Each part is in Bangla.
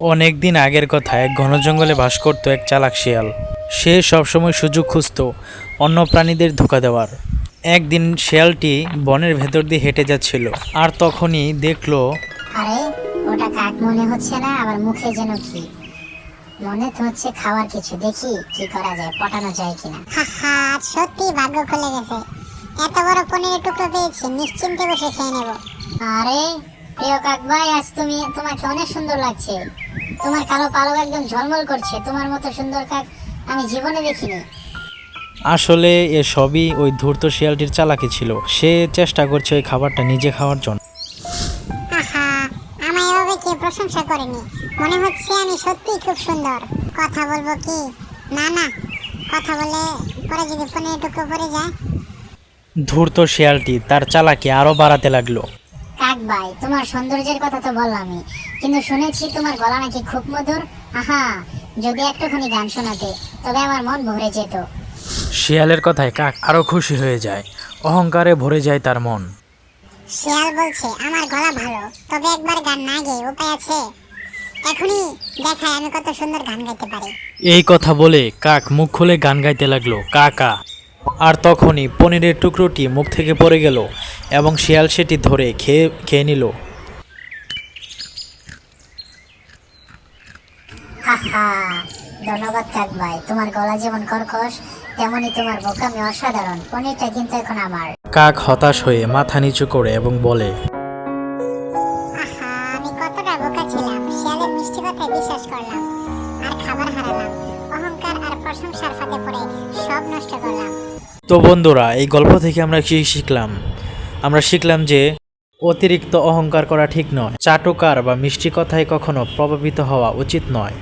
অনেক দিন আগের কথা এক ঘন জঙ্গলে বাস করত এক চালাক শিয়াল। সে সবসময় সুযোগ খুঁজত অন্য প্রাণীদের ধোকা দেওয়ার। একদিন শিয়ালটি বনের ভেতর দিয়ে হেঁটে যাচ্ছিল আর তখনই দেখল আরে ওটা কাক মনে হচ্ছে না আবার মুখে যেন কি। মনে তো হচ্ছে খাওয়ার কিছু দেখি কি করা যায় পটানো যায় কিনা। হাহা সত্যি ভাগ্য খুলে গেছে। এত বড় পনিরের টুকরো পেয়েছি নিশ্চিন্তে বসে খেয়ে নেব। আরে প্রিয় কাক ভাই আজ তুমি তোমাকে অনেক সুন্দর লাগছে। তোমার কালো পালক একদম ঝলমল করছে। তোমার মতো সুন্দর কাক আমি জীবনে দেখিনি। আসলে এ সবই ওই ধূর্ত শিয়ালটির চালাকি ছিল। সে চেষ্টা করছে ওই খাবারটা নিজে খাওয়ার জন্য। আহা আমায় এভাবে কেউ প্রশংসা করেনি? মনে হচ্ছে আমি সত্যি খুব সুন্দর। কথা বলব কি? না না। কথা বলে পরে যদি পনিরের টুকরো পড়ে যায়। ধূর্ত শিয়ালটি তার চালাকি আরও বাড়াতে লাগল। ভাই তোমার সৌন্দর্যের কথা তো বললামই। কিন্তু শুনেছি তোমার গলা নাকি খুব মধুর। আহা যদি একটুখানি গান শোনাতে তবে আমার মন ভরে যেত। শিয়ালের কথায় কাক আরও খুশি হয়ে যায়। অহংকারে ভরে যায় তার মন। শিয়াল বলছে আমার গলা ভালো তবে একবার গান না গেয়ে উপায় আছে? এখনই দেখায় আমি কত সুন্দর গান গাইতে পারি। এই কথা বলে কাক মুখ খুলে গান গাইতে লাগল কাকা। আর তখনই পনিরের টুকরোটি মুখ থেকে পড়ে গেল। এবং শিয়াল সেটি ধরে খেয়ে খেয়ে নিল। ধন্যবাদ কাক ভাই। তোমার গলা যেমন কর্কশ তেমনি তোমার বোকামি অসাধারণ। পনিরটা কিন্তু এখন আমার। কাক হতাশ হয়ে মাথা নিচু করে এবং বলে আমি কতটা বোকা ছিলাম শিয়ালের মিষ্টি কথায় বিশ্বাস করলাম আর খাবার হারালাম অহংকার আর প্রশংসার ফাঁদে পড়ে সব নষ্ট করলাম। তো বন্ধুরা এই গল্প থেকে আমরা কি শিখলাম? আমরা শিখলাম যে অতিরিক্ত অহংকার করা ঠিক নয়। চাটুকার বা মিষ্টি কথায় কখনো প্রভাবিত হওয়া উচিত নয়।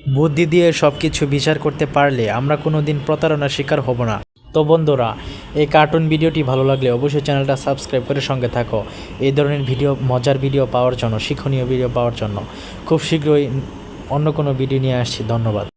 বুদ্ধি দিয়ে সব কিছু বিচার করতে পারলে আমরা কোনো দিন প্রতারণার শিকার হব না। তো বন্ধুরা, এই কার্টুন ভিডিওটি ভালো লাগলে অবশ্যই চ্যানেলটা সাবস্ক্রাইব করে সঙ্গে থাকো। এই ধরনের ভিডিও, মজার ভিডিও পাওয়ার জন্য, শিক্ষণীয় ভিডিও পাওয়ার জন্য খুব শীঘ্রই অন্য কোনো ভিডিও নিয়ে আসছি। ধন্যবাদ।